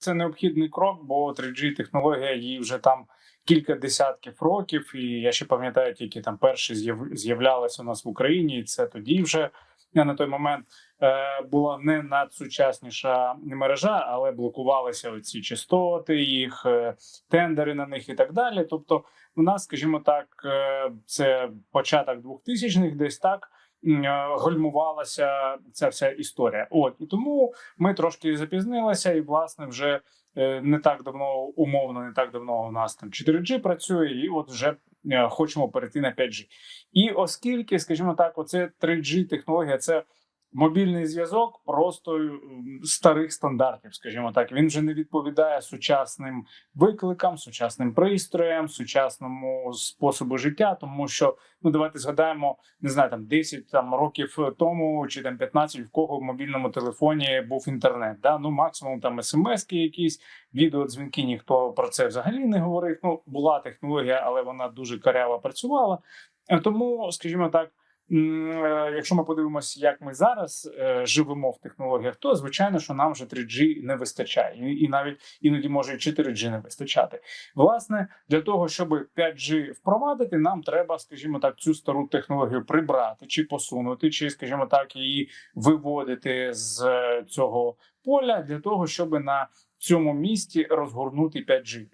Це необхідний крок, бо 3G технологія їй вже там кілька десятків років. І я ще пам'ятаю, тільки там перші з'яв- з'являлися у нас в Україні. І це тоді вже на той момент е, була не надсучасніша мережа, але блокувалися оці частоти, їх е, тендери на них і так далі. Тобто, у нас, скажімо так, е, це початок 2000-х, десь так. Е, Гальмувалася ця вся історія. От і тому ми трошки запізнилися, і власне вже е, не так давно, умовно, не так давно у нас там 4G працює, і от вже е, хочемо перейти на 5G. І оскільки, скажімо так, оце 3G технологія, це мобільний зв'язок просто старих стандартів, скажімо так, він вже не відповідає сучасним викликам, сучасним пристроям, сучасному способу життя, тому що ну давайте згадаємо, не знаю, там 10 там років тому чи там 15, в кого в мобільному телефоні був інтернет. Да? Ну максимум там смски якісь, відеодзвінки, ніхто про це взагалі не говорив. Ну була технологія, але вона дуже каряво працювала. Е, Тому, скажімо так. Е, Якщо ми подивимося, як ми зараз е, живемо в технологіях, то звичайно, що нам вже 3G не вистачає, і, і навіть іноді може і 4G не вистачати. Власне, для того, щоб 5G впровадити, нам треба, скажімо так, цю стару технологію прибрати чи посунути, чи, скажімо так, її виводити з е, цього поля для того, щоб на цьому місці розгорнути 5G.